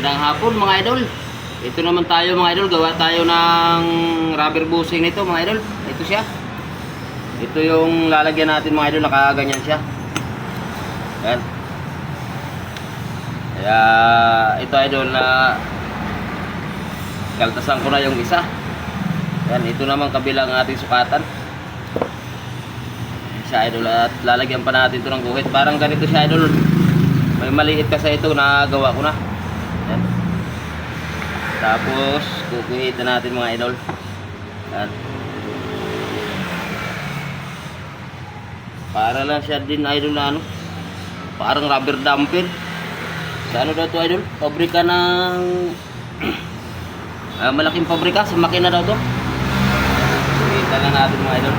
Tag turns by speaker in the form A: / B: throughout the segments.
A: Magandang hapon mga idol. Ito naman tayo mga idol, gawa tayo ng rubber bushing nito mga idol. Ito siya. Ito yung lalagyan natin mga idol, nakaganyan siya. Yan. Kaya ito idol na kaltasan ko na yung isa. Yan, ito naman kabilang ating sukatan. Siya idol at lalagyan pa natin ito ng guhit. Parang ganito siya idol. May maliit kasi ito na gawa ko na. Tapos, kukuhitin natin mga idol. Yan. Para lang siya din idol na ano. Parang rubber damper. Sa ano daw to idol? Pabrika ng... ah, malaking pabrika. Sa makina daw to. Kuhitin lang natin mga idol.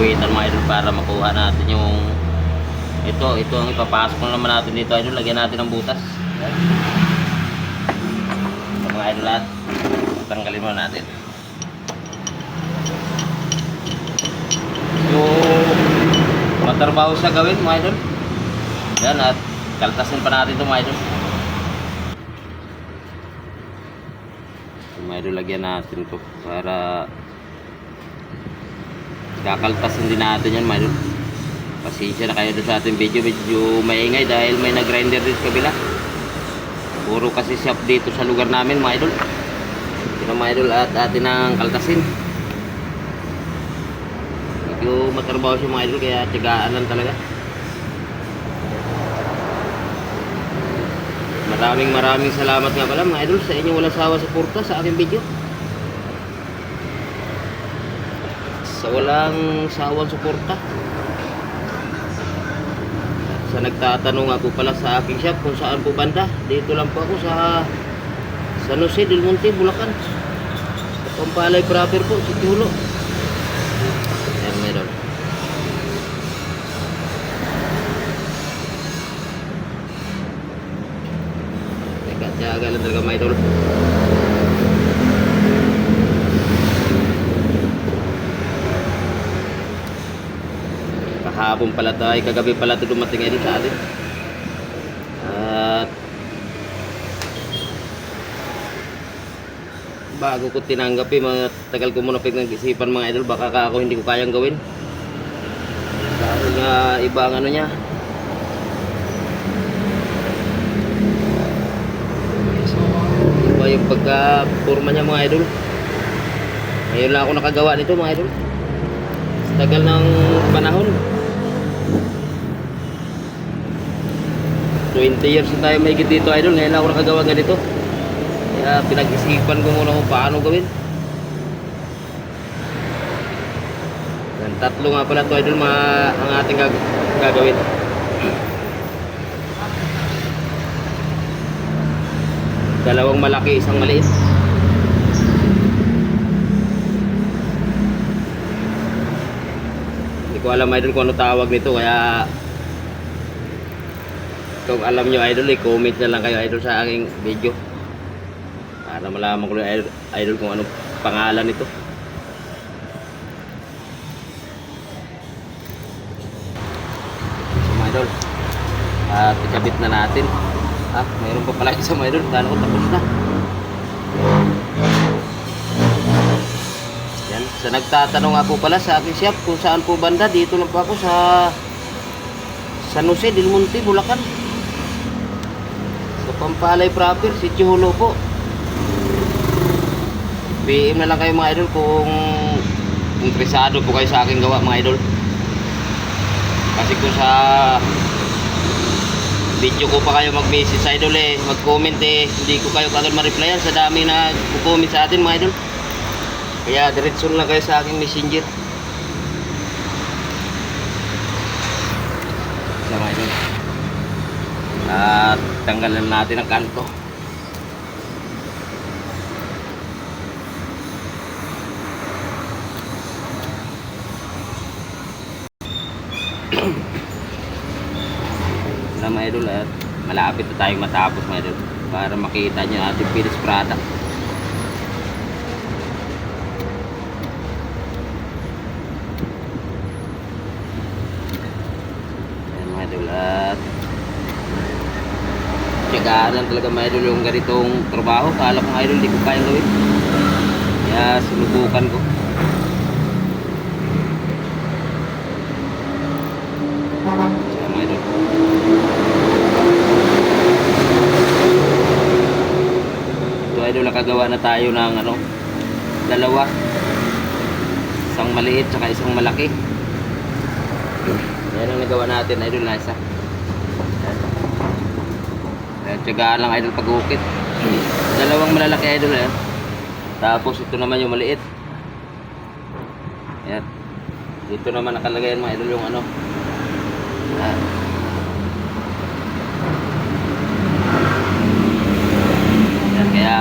A: Kuhitan mga idol para makuha natin yung ito, ito ang ipapasok na naman natin dito idol. Lagyan natin ng butas. Yan. Ito mga idol lahat. Tanggalin muna natin. So, matrabaho siya gawin mga idol. Yan at kaltasin pa natin ito mga idol. Mga idol lagyan natin to para kakaltasin din natin yan idol. Pasensya na kayo doon sa ating video. Medyo maingay dahil may nag-grinder din sa kabila. Puro kasi shop dito sa lugar namin mga idol. Pero mga idol at atin ang kaltasin. Medyo matrabaho siya mga idol kaya tigaan lang talaga. Maraming maraming salamat nga pala mga idol sa inyong walang sawa suporta sa aking video. Sa walang sawang suporta. Sa nagtatanong ako pala sa aking shop kung saan po banda. Dito lang po ako sa San Jose del Monte, Bulacan. Sa Pampalay proper po, sa Tulo. Ayan, meron. Teka, tiyaga lang talaga mga idol. Kahapon pala tayo, kagabi pala ito dumating ngayon sa atin. At bago ko tinanggap eh, mga tagal ko muna pinag-isipan mga idol, baka ka ako hindi ko kayang gawin. Dahil nga iba ang ano niya. Iba yung pagka-forma niya mga idol. Ngayon lang ako nakagawa nito mga idol. Sa tagal ng panahon. 20 years na tayo may dito idol. Ngayon ako nakagawa ganito. Kaya pinag-isipan ko muna kung paano gawin. Yan, tatlo nga pala to idol mga, ang ating gag- gagawin. Dalawang malaki, isang maliit. Hindi ko alam idol kung ano tawag nito kaya kung alam nyo idol, i-comment na lang kayo idol sa aking video para malaman ko idol, idol kung anong pangalan nito. So idol, at ikabit na natin. Ah, mayroon pa pala isa mga idol, kala ko tapos na. Yan, sa nagtatanong ako pala sa aking shop kung saan po banda, dito lang po ako sa San Jose del Monte, Bulacan. Pampalay proper, si Chulo po. PM na lang kayo mga idol kung interesado po kayo sa aking gawa mga idol. Kasi kung sa video ko pa kayo mag-message sa idol eh, mag-comment eh, hindi ko kayo kagad ma-replyan sa dami na comment sa atin mga idol. Kaya diretso lang kayo sa aking messenger. Sa mga idol. At tanggalan natin ang kanto. na mga idol at malapit na tayong matapos mga idol para makita nyo ating finished product Tiyagaan lang talaga mga idol yung ganitong trabaho. Kala ko mga idol, hindi ko kayang gawin. Kaya sinubukan ko. Idol, nakagawa na tayo ng ano, dalawa. Isang maliit tsaka isang malaki. Yan ang nagawa natin idol na isa. Tiyagaan lang idol pag-ukit. Dalawang malalaki idol eh. Tapos ito naman yung maliit. Yan. Dito naman nakalagay mga idol yung ano. Yan. Yan, kaya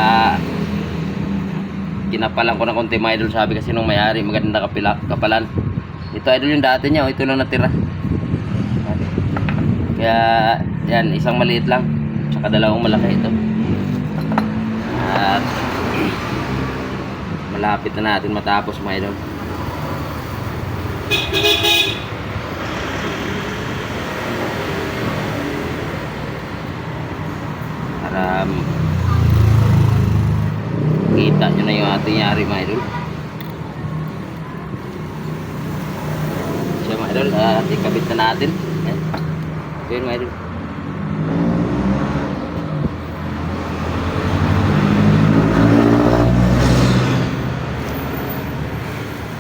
A: ginapalan ko ng konti mga idol sabi kasi nung may-ari maganda kapila, kapalan ito idol yung dati niya oh, ito lang natira kaya yan isang maliit lang tsaka dalawang malaki ito. At malapit na natin matapos mga idol para um, kita nyo na yung ating yari mga idol siya mga idol at ikabit na natin. Ayan. yun mga idol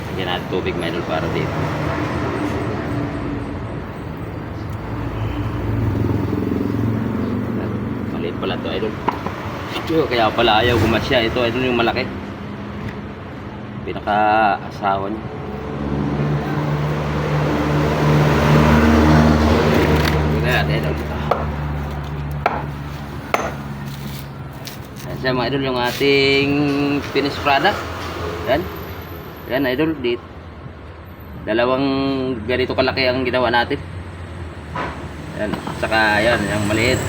A: Lagyan natin tubig mga idol para dito maliit pala to idol ito, kaya pala ayaw gumasya. Ito, ito yung malaki. Pinaka-asawa niya. Kaya, idol. Yan siya mga idol, yung ating finished product. Yan. Yan, idol. Dito. Dalawang ganito kalaki ang ginawa natin. Yan. Saka, yan, yung maliit.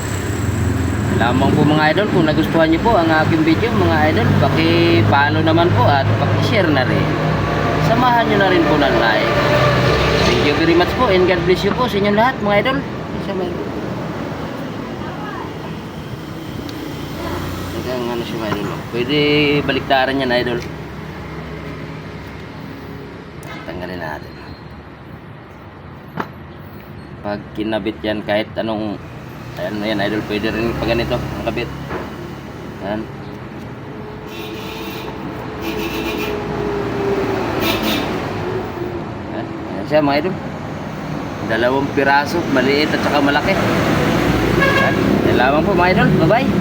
A: Lamang po mga idol, kung nagustuhan niyo po ang aking video mga idol, paki-follow naman po at paki-share na rin. Samahan niyo na rin po ng like. Thank you very much po and God bless you po sa inyo lahat mga idol. Isa may Hanggang ano siya idol. Pwede baliktaran yan idol. Tanggalin natin. Pag kinabit yan kahit anong Ayan, ayan, idol. Pwede rin pag ganito, ang kabit. Ayan. Ayan, ayan siya mga idol. Dalawang piraso, maliit at saka malaki. Ayan, yan lamang po mga idol. Bye-bye.